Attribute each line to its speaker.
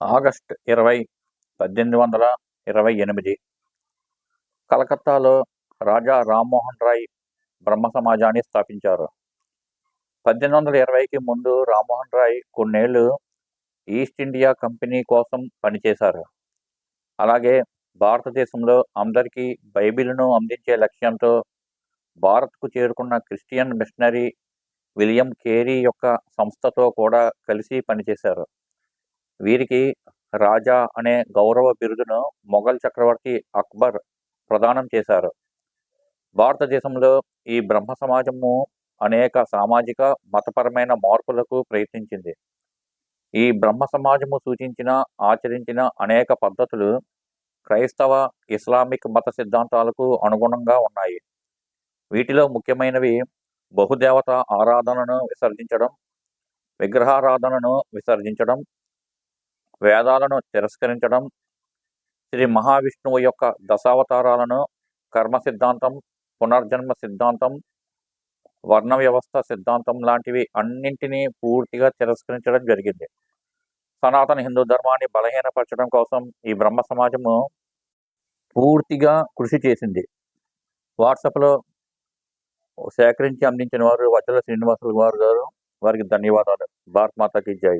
Speaker 1: August ఇరవై పద్దెనిమిది వందల ఇరవై ఎనిమిది. కలకత్తాలో రాజా రామ్మోహన్ రాయ్ బ్రహ్మ సమాజాన్ని స్థాపించారు. పద్దెనిమిది వందల ఇరవైకి ముందు రామ్మోహన్ రాయ్ కొన్నేళ్ళు ఈస్ట్ ఇండియా కంపెనీ కోసం పనిచేశారు. అలాగే భారతదేశంలో అందరికీ బైబిల్ను అందించే లక్ష్యంతో భారత్కు చేరుకున్న క్రిస్టియన్ మిషనరీ విలియం కేరీ యొక్క సంస్థతో కూడా కలిసి పనిచేశారు. వీరికి రాజా అనే గౌరవ బిరుదును మొఘల్ చక్రవర్తి అక్బర్ ప్రదానం చేశారు. భారతదేశంలో ఈ బ్రహ్మ సమాజము అనేక సామాజిక మతపరమైన మార్పులకు ప్రయత్నించింది. ఈ బ్రహ్మ సమాజము సూచించిన ఆచరించిన అనేక పద్ధతులు క్రైస్తవ ఇస్లామిక్ మత సిద్ధాంతాలకు అనుగుణంగా ఉన్నాయి. వీటిలో ముఖ్యమైనవి బహుదేవత ఆరాధనను విసర్జించడం విగ్రహారాధనను విసర్జించడం వేదాలను తిరస్కరించడం శ్రీ మహావిష్ణువు యొక్క దశావతారాలను కర్మ సిద్ధాంతం పునర్జన్మ సిద్ధాంతం వర్ణ వ్యవస్థ సిద్ధాంతం లాంటివి అన్నింటినీ పూర్తిగా తిరస్కరించడం జరిగింది. సనాతన హిందూ ధర్మాన్ని బలహీనపరచడం కోసం ఈ బ్రహ్మ సమాజము పూర్తిగా కృషి చేసింది. వాట్సాప్లో సేకరించి అందించిన వారు వజ్ర శ్రీనివాసులు వారు గారు వారికి ధన్యవాదాలు. భారత్ మాతకి జై.